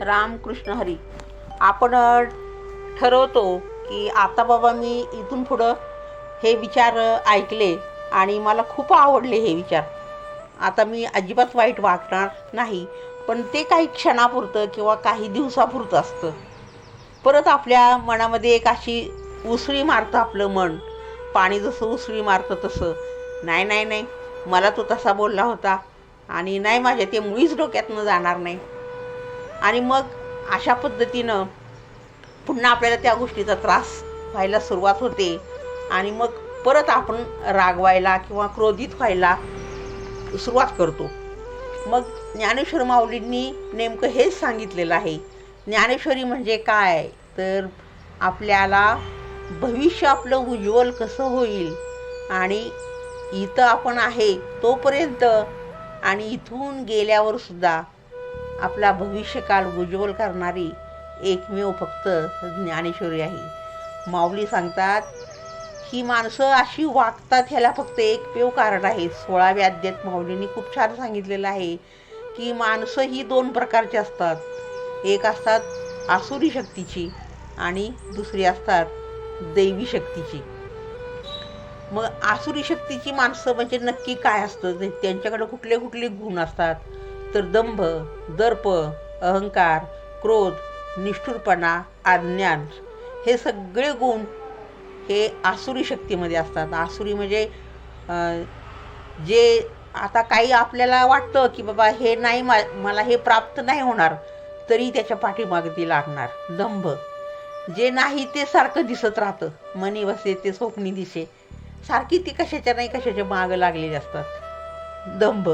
रामकृष्ण हरी. आपण ठरवतो की आता बाबा मी इथून पुढं हे विचार ऐकले आणि मला खूप आवडले हे विचार. आता मी अजिबात वाईट वागणार नाही पण ते काही क्षणापुरतं किंवा काही दिवसापुरतं असतं. परत आपल्या मनामध्ये एक अशी उसळी मारतं आपलं मन. पाणी जसं उसळी मारतं तसं. नाही नाही नाही. मला तो तसा बोलला होता आणि नाही माझ्या ते मुळीच डोक्यातनं जाणार नाही. आणि मग अशा पद्धतीनं पुन्हा आपल्याला त्या गोष्टीचा त्रास व्हायला सुरुवात होते. आणि मग परत आपण रागवायला किंवा क्रोधित व्हायला सुरुवात करतो. मग ज्ञानेश्वर माऊलींनी नेमकं हेच सांगितलेलं आहे. ज्ञानेश्वरी म्हणजे काय? तर आपल्याला भविष्य आपलं उज्ज्वल कसं होईल? आणि इथं आपण आहे तोपर्यंत आणि इथून गेल्यावर सुद्धा आपला भविष्यकाळ उज्ज्वल करणारी एकमेव फक्त ज्ञानेश्वरी आहे. माऊली सांगतात ही माणसं अशी वागतात ह्याला फक्त एकमेव कारण आहे. सोळाव्या अध्यात माऊलींनी खूप छान सांगितलेलं आहे की माणसं ही दोन प्रकारची असतात. एक असतात आसुरी शक्तीची आणि दुसरी असतात दैवी शक्तीची. मग आसुरी शक्तीची माणसं म्हणजे नक्की काय असतं? त्यांच्याकडे कुठले कुठले गुण असतात? तर दंभ दर्प अहंकार क्रोध निष्ठुरपणा अज्ञान हे सगळे गुण हे आसुरी शक्तीमध्ये असतात. आसुरी म्हणजे जे आता काही आपल्याला वाटतं की बाबा हे नाही मा मला हे प्राप्त नाही होणार तरी त्याच्या पाठीमागे ती लागणार दंभ. जे नाही ते सारखं दिसत राहतं. मनी वसे ते स्वप्नी दिसे. सारखी ती कशाच्या नाही कशाच्या मागं लागलेली असतात. दंभ.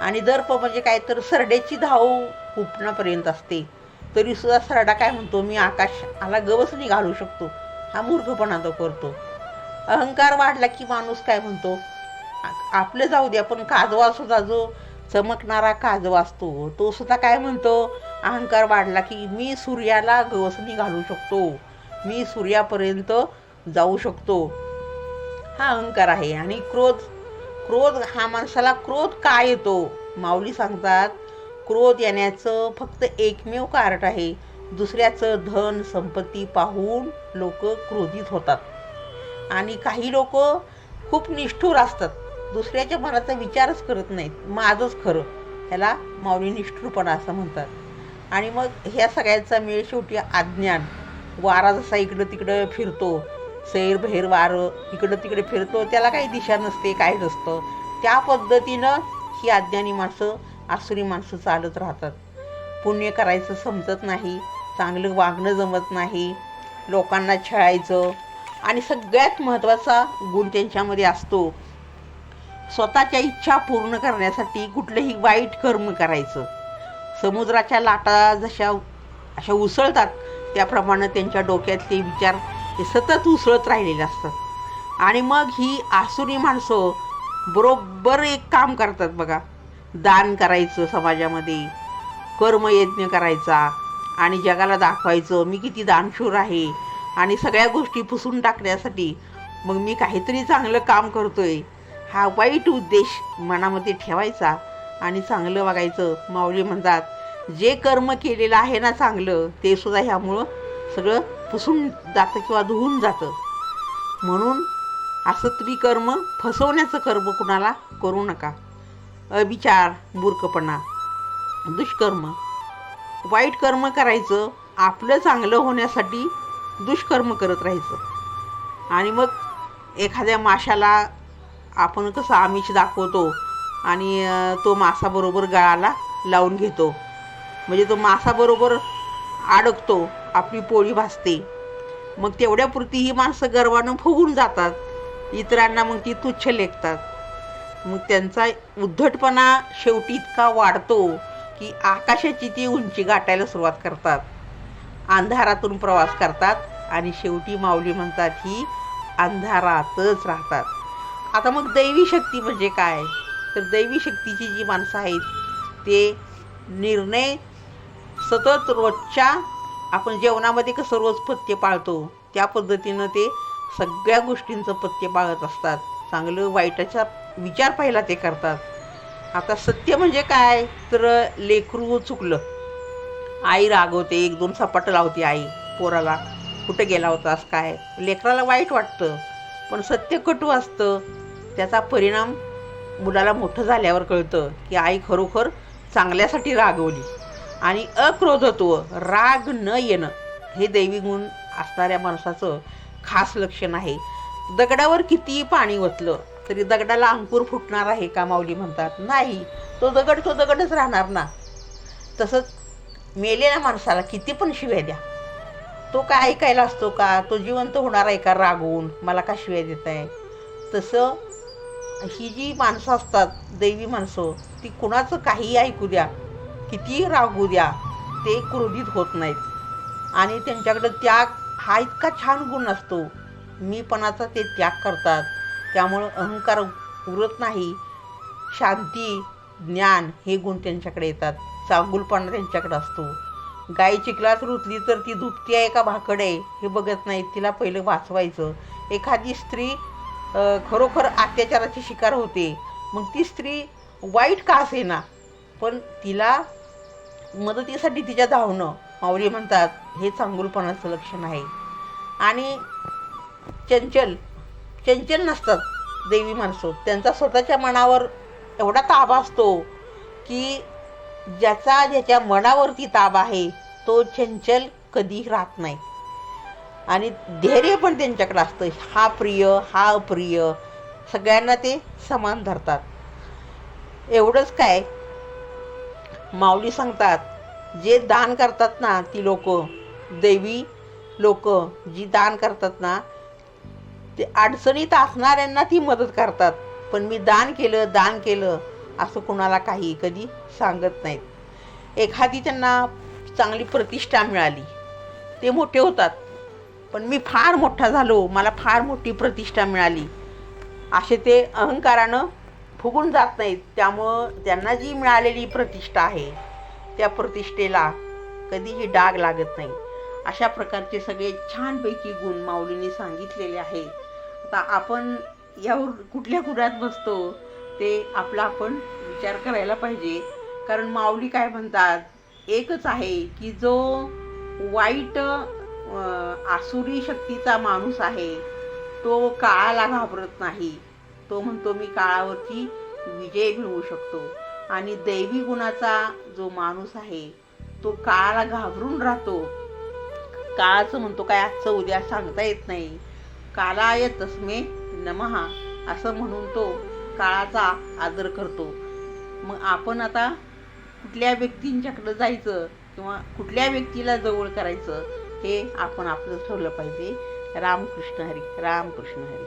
आणि दर्प म्हणजे काय तर सरड्याची धाव उपणापर्यंत असते. तरी सुद्धा सरडा काय म्हणतो? मी आकाश आला गवस नाही घालू शकतो. हा मूर्खपणा तो करतो. अहंकार वाढला की माणूस काय म्हणतो? आपलं जाऊ द्या पण काजवा सुद्धा जो चमकणारा काजवा असतो तो सुद्धा काय म्हणतो? अहंकार वाढला की मी सूर्याला गवसणी घालू शकतो. मी सूर्यापर्यंत जाऊ शकतो. हा अहंकार आहे. आणि क्रोध क्रोध हा माणसाला क्रोध का येतो? माऊली सांगतात क्रोध येण्याचं फक्त एकमेव कारण आहे. दुसऱ्याचं धन संपत्ती पाहून लोक क्रोधित होतात. आणि काही लोक खूप निष्ठूर असतात. दुसऱ्याच्या मनाचा विचारच करत नाहीत. माझंच खरं. ह्याला माऊली निष्ठुरपणा असं म्हणतात. आणि मग ह्या सगळ्याचा मेळ शेवटी अज्ञान. वारा जसा इकडं तिकडं फिरतो. सैर भैर वारं इकडं तिकडे फिरतो त्याला काही दिशा नसते काय नसतं. त्या पद्धतीनं ही अज्ञानी माणसं आसुरी माणसं चालत राहतात. पुण्य करायचं समजत नाही चांगलं वागणं जमत नाही लोकांना छळायचं आणि सगळ्यात महत्त्वाचा गुण त्यांच्यामध्ये असतो. स्वतःच्या इच्छा पूर्ण करण्यासाठी कुठलंही वाईट कर्म करायचं. समुद्राच्या लाटा जशा अशा उसळतात त्याप्रमाणे त्यांच्या डोक्यातले विचार हे सतत उसळत राहिलेले असतात. आणि मग ही आसुरी माणसं बरोबर एक काम करतात बघा. दान करायचं समाजामध्ये कर्मयज्ञ करायचा आणि जगाला दाखवायचं मी किती दानशूर आहे आणि सगळ्या गोष्टी पुसून टाकण्यासाठी मग मी काहीतरी चांगलं काम करतोय. हा वाईट उद्देश मनामध्ये ठेवायचा आणि चांगलं वागायचं. माऊली म्हणतात जे कर्म केलेलं आहे ना चांगलं ते सुद्धा ह्यामुळं सगळं पुसून जातं किंवा धुवून जातं. म्हणून असं तुम्ही कर्म फसवण्याचं कर्म कुणाला करू नका. अविचार मूर्खपणा दुष्कर्म. वाईट कर्म करायचं आपलं चांगलं होण्यासाठी दुष्कर्म करत राहायचं. आणि मग एखाद्या माशाला आपण कसं आमिष दाखवतो आणि तो मासाबरोबर गळाला लावून घेतो. म्हणजे तो मासाबरोबर अडकतो आपली पोळी भासते मग तेवढ्यापुरती ही माणसं गर्वानं फुगून जातात. इतरांना मग ती तुच्छ लेखतात. मग त्यांचा उद्धटपणा शेवटी इतका वाढतो की आकाशाची ती उंची गाठायला सुरुवात करतात. अंधारातून प्रवास करतात आणि शेवटी माऊली म्हणतात ही अंधारातच राहतात. आता मग दैवी शक्ती म्हणजे काय? तर दैवी शक्तीची जी माणसं आहेत ते निर्णय सतत रोजच्या आपण जेवणामध्ये कसं रोज पथ्य पाळतो त्या पद्धतीनं ते सगळ्या गोष्टींचं पथ्य पाळत असतात. चांगलं वाईटाचा विचार पहिला ते करतात. आता सत्य म्हणजे काय? तर लेकरू चुकलं. आई रागवते एक दोन सपाट लावते आई. पोराला कुठे गेला होतास काय? लेकराला वाईट वाटतं पण सत्य कटू असतं. त्याचा परिणाम मुलाला मोठं झाल्यावर कळतं की आई खरोखर चांगल्यासाठी रागवली. आणि अक्रोधत्व राग न येणं हे दैवी गुण असणाऱ्या माणसाचं खास लक्षण आहे. दगडावर कितीही पाणी ओतलं तरी दगडाला अंकुर फुटणार आहे का माऊली म्हणतात. नाही तो दगड तो दगडच राहणार ना. तसंच मेलेल्या माणसाला किती पण शिव्या द्या. तो काय ऐकायला असतो का? तो जिवंत होणार आहे का रागवून? मला का शिव्या देत आहे? तसं ही जी माणसं असतात दैवी माणसं ती कुणाचं काहीही ऐकू द्या. कितीही रागू द्या ते क्रोधित होत नाहीत. आणि त्यांच्याकडं त्याग हा इतका छान गुण असतो मीपणाचा ते त्याग करतात. त्यामुळं अहंकार उरत नाही. शांती ज्ञान हे गुण त्यांच्याकडे येतात. चांगुलपणा त्यांच्याकडे असतो. गाय चिखलात रुतली तर ती दुभती आहे का भाकड. आहे हे बघत नाहीत तिला पहिलं वाचवायचं. एखादी स्त्री खरोखर अत्याचाराची शिकार होते. मग ती स्त्री वाईट का असेना? पण तिला मदतीसाठी तिच्या धावणं माऊली म्हणतात हे चांगुलपणाचं लक्षण आहे. आणि चंचल चंचल नसतात देवी माणसं. त्यांचा स्वतःच्या मनावर एवढा ताबा असतो की ज्याचा ज्याच्या मनावरती ताबा आहे तो चंचल कधी राहत नाही. आणि धैर्य पण त्यांच्याकडे असतं. हा प्रिय हा अप्रिय सगळ्यांना ते समान धरतात. एवढंच काय माऊली सांगतात जे दान करतात ना ती लोक देवी लोक जी दान करतात ना ते अडचणीत असणाऱ्यांना ती मदत करतात. पण मी दान केलं दान केलं असं कुणाला काही कधी सांगत नाहीत. एखादी त्यांना चांगली प्रतिष्ठा मिळाली ते मोठे होतात. पण मी फार मोठा झालो मला फार मोठी प्रतिष्ठा मिळाली. असे ते अहंकारानं फुगून जात नाहीत. त्यामुळं त्यांना जी मिळालेली प्रतिष्ठा आहे त्या प्रतिष्ठेला कधीही डाग लागत नाही. अशा प्रकारचे सगळे छानपैकी गुण माऊलीने सांगितलेले आहेत. आता आपण यावर कुठल्या गुणात बसतो ते आपला आपण विचार करायला पाहिजे. कारण माऊली काय म्हणतात एकच आहे की जो वाईट आसुरी शक्तीचा माणूस आहे तो काळाला घाबरत नाही. तो म्हणतो मी काळावरती विजय मिळवू शकतो. आणि दैवी गुणाचा जो माणूस आहे तो काळाला घाबरून राहतो. काळाचं म्हणतो काय आजचं उद्या सांगता येत नाही. कालाय तस्मे नमहा असं म्हणून तो काळाचा आदर करतो. मग आपण आता कुठल्या व्यक्तींच्याकडं जायचं किंवा कुठल्या व्यक्तीला जवळ करायचं हे आपण आपलं ठरवलं पाहिजे. रामकृष्ण हरी रामकृष्ण हरी.